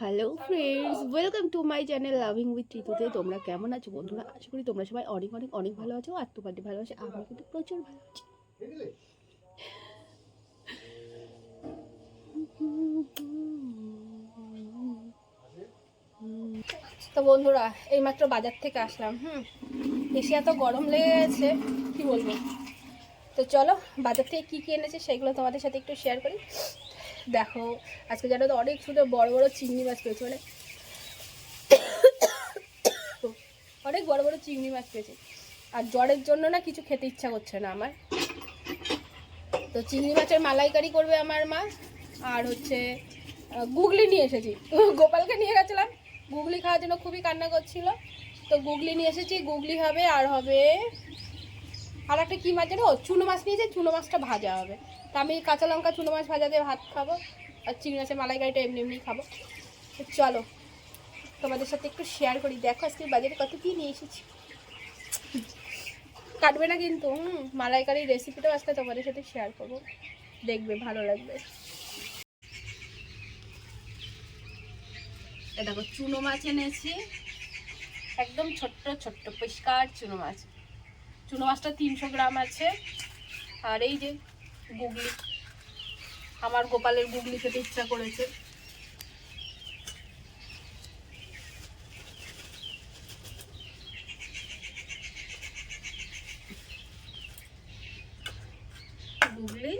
Hello friends welcome to my channel loving with ঋতুতে তোমরা কেমন আছো বন্ধুরা? আশা করি তোমরা সবাই অনেক অনেক অনেক ভালো আছো। আর তোমাদের ভালোবাসে আমি কিন্তু প্রচুর ভালো আছি। তো বন্ধুরা, এইমাত্র বাজার থেকে আসলাম, হুম? এসে এত গরম লেগে গেছে কি বলব? তো চলো, বাজার থেকে কী কী এনেছে সেগুলো তোমাদের সাথে একটু শেয়ার করি। দেখো, আজকে জানো তো অনেক শুধু বড় বড় চিংড়ি মাছ পেয়েছে মানে অনেক বড় বড় চিংড়ি মাছ পেয়েছে। আর জ্বরের জন্য না কিছু খেতে ইচ্ছা করছে না আমার। তো চিংড়ি মাছের মালাইকারি করবে আমার মা, আর হচ্ছে গুগলি নিয়ে এসেছি। গোপালকে নিয়ে গেছিলাম, গুগলি খাওয়ার জন্য খুবই কান্না করছিল। তো গুগলি নিয়ে এসেছি, গুগলি হবে, আর হবে আর একটা কী মাছ জানো? চুনো মাছ নিয়েছে চুনো মাছটা ভাজা হবে। তা আমি কাঁচা লঙ্কা, চুনো মাছ ভাজা দিয়ে ভাত খাব, আর চিংড়ি মাছের মালাইকারিটা এমনি এমনি খাব। চলো, তোমাদের সাথে একটু শেয়ার করি। দেখো আজকে বাজারে কত কী নিয়ে এসেছি। কাটবে না কিন্তু, হুম মালাইকারির রেসিপিটাও আজকে তোমাদের সাথে শেয়ার করব। দেখবে, ভালো লাগবে। দেখো, চুনো মাছ এনেছি। একদম ছোট্ট ছোট্ট, পরিষ্কার চুনো মাছ। চুনো মাছটা তিনশো গ্রাম আছে। আর এই যে গুগলি, আমার গোপালের গুগলি খেতে ইচ্ছা করেছে। গুগলি,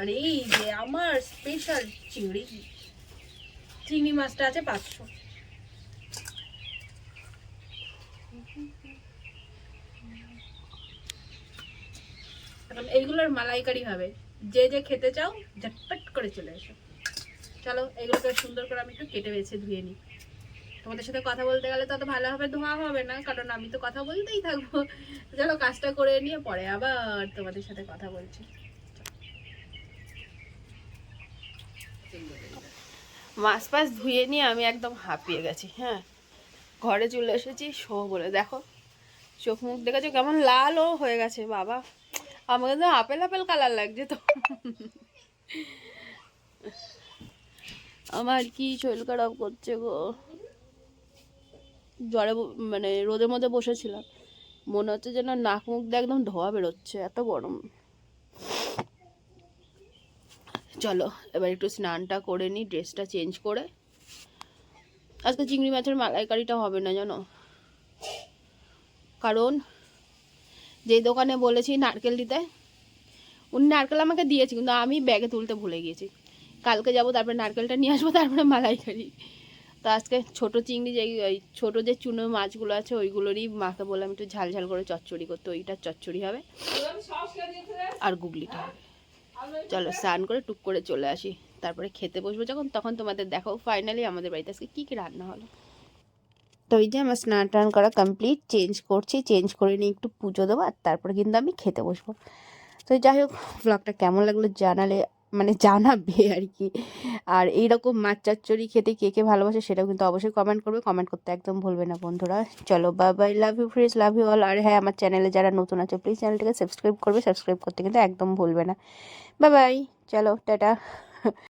আর এই যে আমার স্পেশাল চিংড়ি চিংড়ি মাছটা আছে পাঁচশো। এইগুলোর মালাইকারি হবে। যে যে খেতে চাও, ঝটপট করে চলে এসো। চলো, এগুলোকে সুন্দর করে আমি একটু কেটে বেছে ধুয়ে নিই। তোমাদের সাথে কথা বলতে গেলে তত ভালো হবে, ধোয়া হবে না, কারণ আমি তো কথা বলতেই থাকব। চলো, কাজটা করে নিয়ে পরে আবার তোমাদের সাথে কথা বলছি। মাছ ফাছ ধুয়ে নিয়ে আমি একদম হাঁপিয়ে গেছি হ্যাঁ। ঘরে চলে এসেছি শো বলে, দেখো। চোখ মুখ দেখেছ? কেমন লালও হয়ে গেছে, বাবা। আমাকে তো আপেল আপেল কালার লাগছে তো। আমার কি শরীর খারাপ করছে গো? জ্বরে মানে রোদের মধ্যে বসেছিলাম। মনে হচ্ছে যেন নাক মুখ দিয়ে একদম ধোয়া বেরোচ্ছে, এত গরম। চলো, এবার একটু স্নানটা করে নিই ড্রেসটা চেঞ্জ করে। আজকে চিংড়ি মাছের মালাইকারিটা হবে না জানো? কারণ যে দোকানে বলেছি নারকেল দিতে, উনি নারকেল আমাকে দিয়েছে, কিন্তু আমি ব্যাগে তুলতে ভুলে গিয়েছি। কালকে যাব, তারপরে নারকেলটা নিয়ে আসব, তারপরে মালাইকারি তো আজকে ছোট চিংড়ি যে ওই ছোটো যে চুনো মাছগুলো আছে, ওইগুলোরই মাকে বললাম একটু ঝাল ঝাল করে চচ্চড়ি করতে, ওইটা চচ্চড়ি হবে। আর গুগলিটা হবে। চলো স্নান করে টুক করে চলে আসি। তারপরে খেতে বসবো যখন, তখন তোমাদের দেখো ফাইনালি আমাদের বাড়িতে আজকে কী কী রান্না হলো। তো এই যে আমার স্নান টান করা কমপ্লিট চেঞ্জ করছি চেঞ্জ করে নিয়ে একটু পুজো দেবো আর তারপরে কিন্তু আমি খেতে বসবো। তো যাই হোক ব্লগটা কেমন লাগল জানালে মানে জানাবে আর কি। আর এইরকম মাছ চচ্চড়ি খেতে কে কে ভালোবাসে সেটাও কিন্তু অবশ্যই কমেন্ট করবে। কমেন্ট করতে একদম ভুলবে না বন্ধুরা। চলো bye bye love you friends love you all আর হ্যাঁ আমার চ্যানেলে যারা নতুন আছে প্লিজ চ্যানেলটাকে সাবস্ক্রাইব করবে। সাবস্ক্রাইব করতে কিন্তু একদম ভুলবে না। বাই বাই চলো, টাটা।